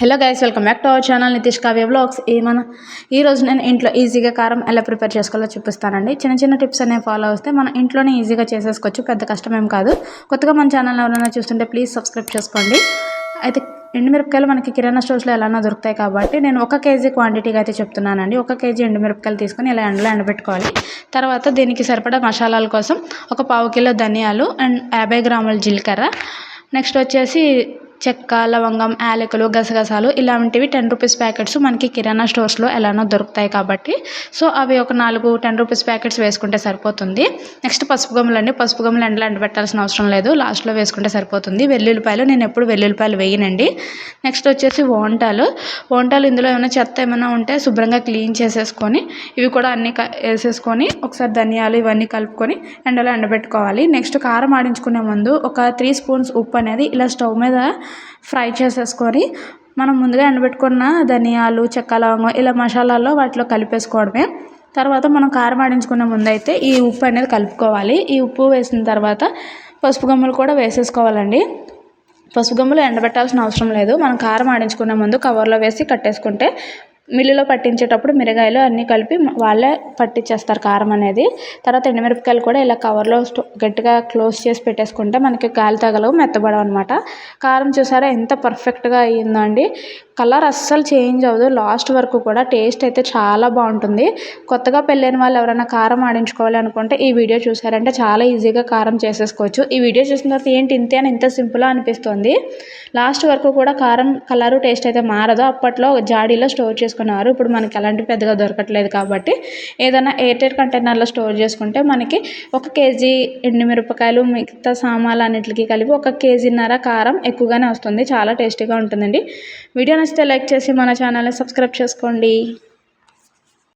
Hello guys welcome back to our channel Nitish Kavya blogs ఏమన్నా ఈరోజు నేను ఇంట్లో ఈజీగా కారం ఎలా ప్రిపేర్ చేసుకోవాలో చూపిస్తానండి. చిన్న చిన్న టిప్స్ అనేవి ఫాలో వస్తే మనం ఇంట్లోనే ఈజీగా చేసేసుకోవచ్చు పెద్ద కష్టమేం కాదు. కొత్తగా మన ఛానల్ ఎవరైనా చూస్తుంటే ప్లీజ్ సబ్స్క్రైబ్ చేసుకోండి. అయితే ఎండుమిరపకాయలు మనకి కిరాణా స్టోర్స్లో ఎలానో దొరుకుతాయి కాబట్టి నేను ఒక కేజీ క్వాంటిటీగా అయితే చెప్తున్నానండి. ఒక కేజీ ఎండుమిరపకాయలు తీసుకొని ఇలా ఎండలో ఎండబెట్టుకోవాలి. తర్వాత దీనికి సరిపడా మసాలాల కోసం ఒక పావు కిలో ధనియాలు అండ్ యాభై గ్రాముల జీలకర్ర. నెక్స్ట్ వచ్చేసి చెక్క లవంగం యాలకులు గసగసాలు ఇలాంటివి టెన్ రూపీస్ ప్యాకెట్స్ మనకి కిరాణా స్టోర్స్లో ఎలానో దొరుకుతాయి కాబట్టి. సో అవి ఒక నాలుగు టెన్ రూపీస్ ప్యాకెట్స్ వేసుకుంటే సరిపోతుంది. నెక్స్ట్ పసుపు గమ్ములు అండి. పసుపు గమ్ములు ఎండలో ఎండబెట్టాల్సిన అవసరం లేదు. లాస్ట్లో వేసుకుంటే సరిపోతుంది. వెల్లుల్లిపాయలు నేను ఎప్పుడు వెల్లుల్లిపాయలు వేయనండి. నెక్స్ట్ వచ్చేసి వంటాలు. వంటాలు ఇందులో ఏమైనా చెత్త ఏమైనా ఉంటే శుభ్రంగా క్లీన్ చేసేసుకొని ఇవి కూడా అన్నీ వేసేసుకొని ఒకసారి ధనియాలు ఇవన్నీ కలుపుకొని ఎండలో ఎండబెట్టుకోవాలి. నెక్స్ట్ కారం ఆడించుకునే ముందు ఒక త్రీ స్పూన్స్ ఉప్పు అనేది ఇలా స్టవ్ మీద ఫ్రై చేసేసుకొని మనం ముందుగా ఎండబెట్టుకున్న ధనియాలు చెక్క లవంగం ఇలా మసాలాల్లో వాటిలో కలిపేసుకోవడమే. తర్వాత మనం కారం ఆడించుకునే ముందు అయితే ఈ ఉప్పు అనేది కలుపుకోవాలి. ఈ ఉప్పు వేసిన తర్వాత పసుపు గమ్ములు కూడా వేసేసుకోవాలండి. పసుపు గమ్ములు ఎండబెట్టాల్సిన అవసరం లేదు. మనం కారం ఆడించుకునే ముందు కవర్లో వేసి కట్టేసుకుంటే మిల్లులో పట్టించేటప్పుడు మిరగాయలు అన్నీ కలిపి వాళ్ళే పట్టించేస్తారు కారం అనేది. తర్వాత ఎండుమిరపకాయలు కూడా ఇలా కవర్లో స్టో గట్టిగా క్లోజ్ చేసి పెట్టేసుకుంటే మనకి గాలి తగలవు మెత్తబడవు అనమాట కారం చూసారా ఎంత పర్ఫెక్ట్గా అయ్యిందో అండి కలర్ అస్సలు చేంజ్ అవ్వదు. లాస్ట్ వరకు కూడా టేస్ట్ అయితే చాలా బాగుంటుంది. కొత్తగా పెళ్ళైన వాళ్ళు ఎవరైనా కారం ఆడించుకోవాలి అనుకుంటే ఈ వీడియో చూసారంటే చాలా ఈజీగా కారం చేసేసుకోవచ్చు. ఈ వీడియో చూసిన తర్వాత ఏంటి ఇంతే అని ఇంత సింపుల్ అనిపిస్తుంది. లాస్ట్ వరకు కూడా కారం కలరు టేస్ట్ అయితే మారదు. అప్పట్లో జాడీలో స్టోర్ చేసుకున్నారు ఇప్పుడు మనకి అలాంటి పెద్దగా దొరకట్లేదు కాబట్టి. ఏదైనా ఎయిర్టైట్ కంటైనర్లో స్టోర్ చేసుకుంటే మనకి ఒక కేజీ ఎండుమిరపకాయలు మిగతా సామాన్లు అన్నిటికీ కలిపి ఒక కేజీన్నర కారం ఎక్కువగానే వస్తుంది. చాలా టేస్టీగా ఉంటుందండి. వీడియో నచ్చితే లైక్ చేసి మన ఛానల్ని సబ్స్క్రైబ్ చేసుకోండి.